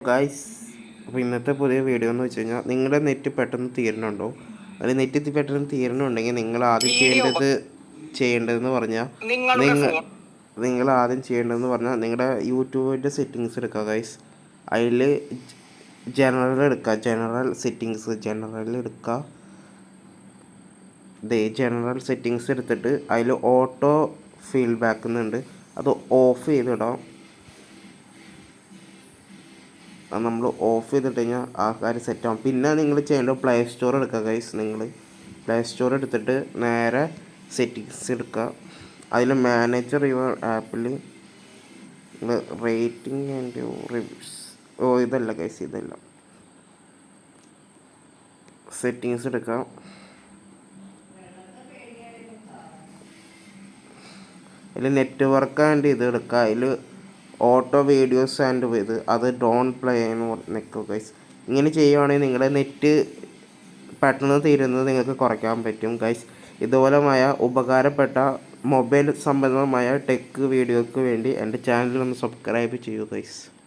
Guys അപ്പോൾ ഇന്നത്തെ പുതിയ വീഡിയോ എന്ന് വെച്ച് കഴിഞ്ഞാൽ നിങ്ങളുടെ നെറ്റ് പെട്ടെന്ന് തീരണുണ്ടോ അല്ലെങ്കിൽ നെറ്റ് പെട്ടെന്ന് തീരണുണ്ടെങ്കിൽ നിങ്ങൾ ആദ്യം ചെയ്യേണ്ടത് ചെയ്യേണ്ടതെന്ന് പറഞ്ഞാൽ നിങ്ങൾ നിങ്ങൾ ആദ്യം ചെയ്യേണ്ടതെന്ന് പറഞ്ഞാൽ നിങ്ങളുടെ യൂട്യൂബിന്റെ സെറ്റിങ്സ് എടുക്കുക ഗൈസ് അതിൽ ജനറൽ എടുക്കുക ജനറൽ സെറ്റിങ്സ് ജനറൽ എടുക്കുക ദേ ജനറൽ സെറ്റിങ്സ് എടുത്തിട്ട് അതിൽ ഓട്ടോ ഫീഡ്ബാക്ക് എന്നുണ്ട് അത് ഓഫ് ചെയ്തിടാം. അത് നമ്മൾ ഓഫ് ചെയ്തിട്ട് കഴിഞ്ഞാൽ ആ കാര്യം സെറ്റാവും പിന്നെ നിങ്ങൾ ചെയ്യേണ്ടത് പ്ലേ സ്റ്റോർ എടുക്കുക ഗൈസ് നിങ്ങൾ പ്ലേ സ്റ്റോർ എടുത്തിട്ട് നേരെ സെറ്റിങ്സ് എടുക്കുക. അതിൽ മാനേജർ യുവർ ആപ്പിൽ റേറ്റിംഗ് ആൻഡ് റിവ്യൂസ് ഓ ഇതല്ല ഗൈസ് ഇതല്ല. സെറ്റിങ്സ് എടുക്കാം അതിൽ നെറ്റ്വർക്ക് ആൻഡ് ഇത് എടുക്കുക. അതിൽ ഓട്ടോ വീഡിയോസ് ആൻഡ് ഇത് അത് ഡോൺ പ്ലേ എന്ന് നെക്കോ ഗൈസ് ഇങ്ങനെ ചെയ്യുവാണെങ്കിൽ നിങ്ങളുടെ നെറ്റ് പെട്ടെന്ന് തീരുന്നത് നിങ്ങൾക്ക് കുറയ്ക്കാൻ പറ്റും ഗൈസ് ഇതുപോലെമായ ഉപകാരപ്പെട്ട മൊബൈൽ സംബന്ധമായ ടെക് വീഡിയോയ്ക്ക് വേണ്ടി എന്റെ ചാനൽ ഒന്ന് സബ്സ്ക്രൈബ് ചെയ്യൂ ഗൈസ്